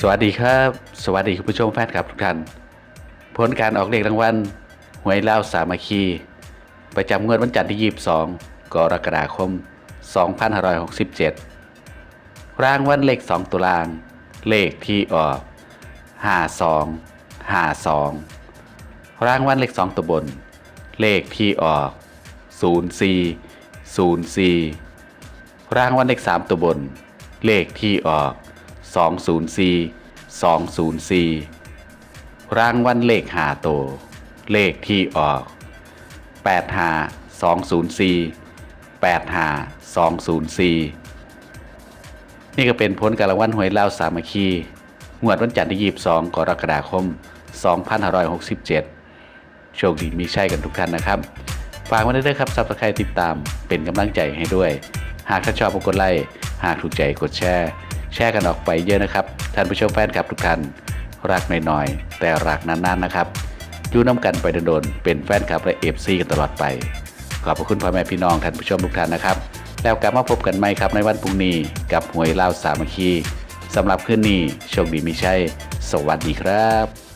สวัสดีครับ สวัสดีคุณผู้ชมแฟนคลับทุกท่านผลการออกเลขรางวัลหวยเล่าสามัคคี ประจำงวดวันจันทร์ที่ 22 กรกฎาคม 2567 รางวัลเลข 2 ตุลางเลขที่ออก 52 52 รางวัลเลข 2 ตัวบน เลขที่ออก 04 04 รางวัลเลข 3 ตัวบน เลขที่ออก 204 204 รางวัลเลขหาโตวเลขที่ออก85 204 85 204 นี่ก็เป็นผลการรางวัลหวยเล่าวสามัคคีงวดวันจันทร์ที่ 22 กรกฎาคม 2567 โชคดีมีใช่กันทุกท่านนะครับ ฝากไว้ด้วยครับซับสไครต์ติดตามเป็นกำลังใจให้ด้วย หากท่านชอบกดไลค์ หากถูกใจกดแชร์ แชร์กันออกไปเยอะนะครับท่านผู้ชมแฟนคลับทุกท่านรักน้อยๆแต่รักนานๆนะครับอยู่น้ำกันไปโดนๆเป็นแฟนคลับและเอฟซีกันตลอดไป ขอบพระคุณพ่อแม่พี่น้องท่านผู้ชมทุกท่านนะครับ แล้วกลับมาพบกันใหม่ครับในวันพรุ่งนี้กับหวยเลาสามัคคีสำหรับคืนนี้โชคดีมีชัยสวัสดีครับ